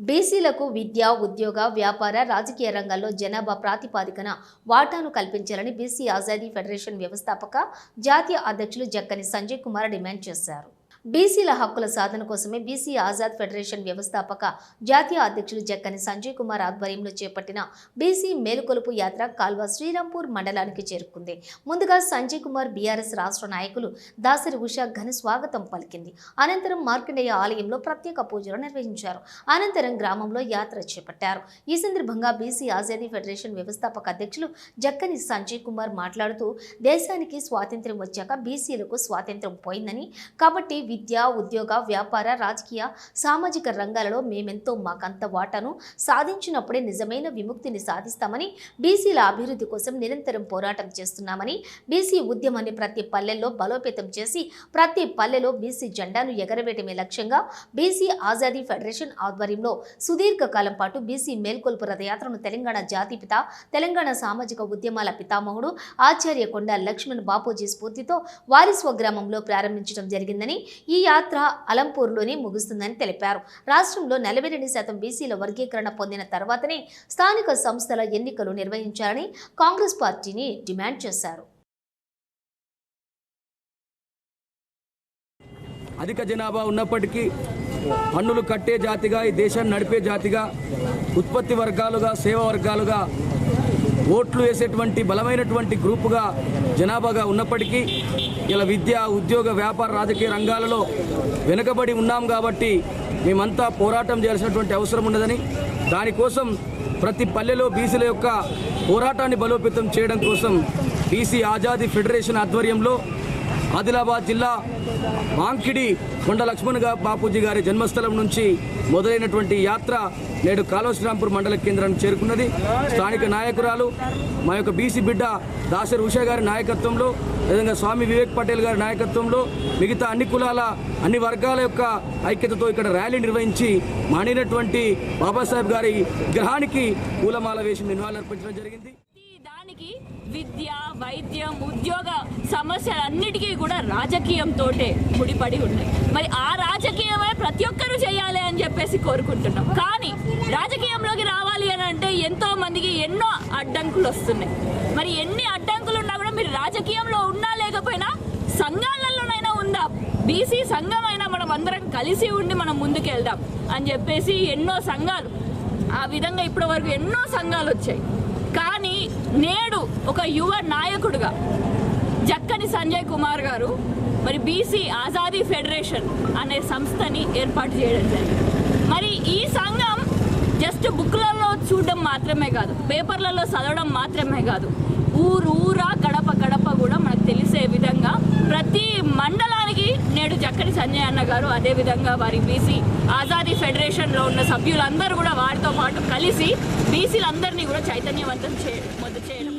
బీసీలకు విద్య ఉద్యోగ వ్యాపార రాజకీయ రంగాల్లో జనాభా ప్రాతిపాదికన వాటాను కల్పించాలని బీసీ ఆజాదీ ఫెడరేషన్ వ్యవస్థాపక జాతీయ అధ్యక్షులు జక్కని సంజయ్ కుమార్ డిమాండ్ చేశారు. బీసీల హక్కుల సాధన కోసమే బీసీ ఆజాద్ ఫెడరేషన్ వ్యవస్థాపక జాతీయ అధ్యక్షులు జక్కని సంజయ్ కుమార్ ఆధ్వర్యంలో చేపట్టిన బీసీ మేలుకొలుపు యాత్ర కాల్వ శ్రీరాంపూర్ మండలానికి చేరుకుంది. ముందుగా సంజయ్ కుమార్ బీఆర్ఎస్ రాష్ట్ర నాయకులు దాసరి ఉషా ఘన స్వాగతం పలికింది. అనంతరం మార్కండేయ ఆలయంలో ప్రత్యేక పూజలు నిర్వహించారు. అనంతరం గ్రామంలో యాత్ర చేపట్టారు. ఈ సందర్భంగా బీసీ ఆజాదీ ఫెడరేషన్ వ్యవస్థాపక అధ్యక్షులు జక్కని సంజయ్ కుమార్ మాట్లాడుతూ దేశానికి స్వాతంత్ర్యం వచ్చాక బీసీలకు స్వాతంత్ర్యం పోయిందని కాబట్టి విద్య ఉద్యోగ వ్యాపార రాజకీయ సామాజిక రంగాలలో మేమెంతో మాకంత వాటాను సాధించినప్పుడే నిజమైన విముక్తిని సాధిస్తామని బీసీల అభివృద్ధి కోసం నిరంతరం పోరాటం చేస్తున్నామని బీసీ ఉద్యమాన్ని ప్రతి పల్లెల్లో బలోపేతం చేసి ప్రతి పల్లెలో బీసీ జెండాను ఎగరవేయటమే లక్ష్యంగా బీసీ ఆజాదీ ఫెడరేషన్ ఆధ్వర్యంలో సుదీర్ఘకాలం పాటు బీసీ మేల్కొల్పు రథయాత్రను తెలంగాణ జాతిపిత తెలంగాణ సామాజిక ఉద్యమాల పితామహుడు ఆచార్య కొండ లక్ష్మణ్ బాపూజీ స్ఫూర్తితో వారి స్వగ్రామంలో ప్రారంభించడం జరిగిందని ఈ యాత్ర అలంపూర్లోనే ముగుస్తుందని తెలిపారు. రాష్ట్రంలో నలభై రెండు శాతం బీసీల వర్గీకరణ పొందిన తర్వాతనే స్థానిక సంస్థల ఎన్నికలు నిర్వహించాలని కాంగ్రెస్ పార్టీని డిమాండ్ చేశారు. అధిక జనాభా ఉన్నప్పటికీ పన్నులు కట్టే జాతిగా ఈ దేశాన్ని నడిపే జాతిగా ఉత్పత్తి వర్గాలుగా సేవా వర్గాలుగా ఓట్లు వేసేటువంటి బలమైనటువంటి గ్రూపుగా జనాభాగా ఉన్నప్పటికీ ఇలా విద్య ఉద్యోగ వ్యాపార రాజకీయ రంగాలలో వెనుకబడి ఉన్నాం కాబట్టి మేమంతా పోరాటం చేయాల్సినటువంటి అవసరం ఉన్నదని దానికోసం ప్రతి పల్లెలో బీసీల యొక్క పోరాటాన్ని బలోపేతం చేయడం కోసం బీసీ ఆజాదీ ఫెడరేషన్ ఆధ్వర్యంలో ఆదిలాబాద్ జిల్లా మాంకిడి కొండ లక్ష్మణ్ బాపూజీ గారి జన్మస్థలం నుంచి మొదలైనటువంటి యాత్ర నేడు కాళోశ్రాంపూర్ మండల కేంద్రానికి చేరుకున్నది. స్థానిక నాయకురాలు మా యొక్క బీసీ బిడ్డ దాసరి ఉషా గారి నాయకత్వంలో విధంగా స్వామి వివేక్ పటేల్ గారి నాయకత్వంలో మిగతా అన్ని కులాల అన్ని వర్గాల యొక్క ఐక్యతతో ఇక్కడ ర్యాలీ నిర్వహించి మానినటువంటి బాబాసాహెబ్ గారి విగ్రహానికి పూలమాల వేసి నివాళులర్పించడం జరిగింది. దానికి విద్య వైద్యం ఉద్యోగ సమస్యలన్నిటికీ కూడా రాజకీయంతో ముడిపడి ఉన్నాయి. మరి ఆ రాజకీయమే ప్రతి ఒక్కరూ చేయాలి అని చెప్పేసి కోరుకుంటున్నాం. కానీ రాజకీయంలోకి రావాలి అని అంటే ఎంతో మందికి ఎన్నో అడ్డంకులు వస్తున్నాయి. మరి ఎన్ని అడ్డంకులు ఉన్నా కూడా మీరు రాజకీయంలో ఉన్నా లేకపోయినా సంఘాలలోనైనా ఉందా? బీసీ సంఘం అయినా మనం అందరం కలిసి ఉండి మనం ముందుకు వెళ్దాం అని చెప్పేసి ఎన్నో సంఘాలు ఆ విధంగా ఇప్పటి వరకు ఎన్నో సంఘాలు వచ్చాయి. కానీ నేడు ఒక యువ నాయకుడుగా జక్కని సంజయ్ కుమార్ గారు మరి బీసీ ఆజాదీ ఫెడరేషన్ అనే సంస్థని ఏర్పాటు చేయడం జరిగింది. మరి ఈ సంఘం జస్ట్ బుక్లలో చూడడం మాత్రమే కాదు పేపర్లలో చదవడం మాత్రమే కాదు ఊరు ఊరా గడప గడప కూడా మనకు తెలిసే విధంగా ప్రతి మండలానికి నేడు చక్కని సంజయ్ అన్న గారు అదేవిధంగా వారి బీసీ ఆజాదీ ఫెడరేషన్లో ఉన్న సభ్యులందరూ కూడా వారితో పాటు కలిసి బీసీలందరినీ కూడా చైతన్యవంతం చేయడం మొదలు చేయడం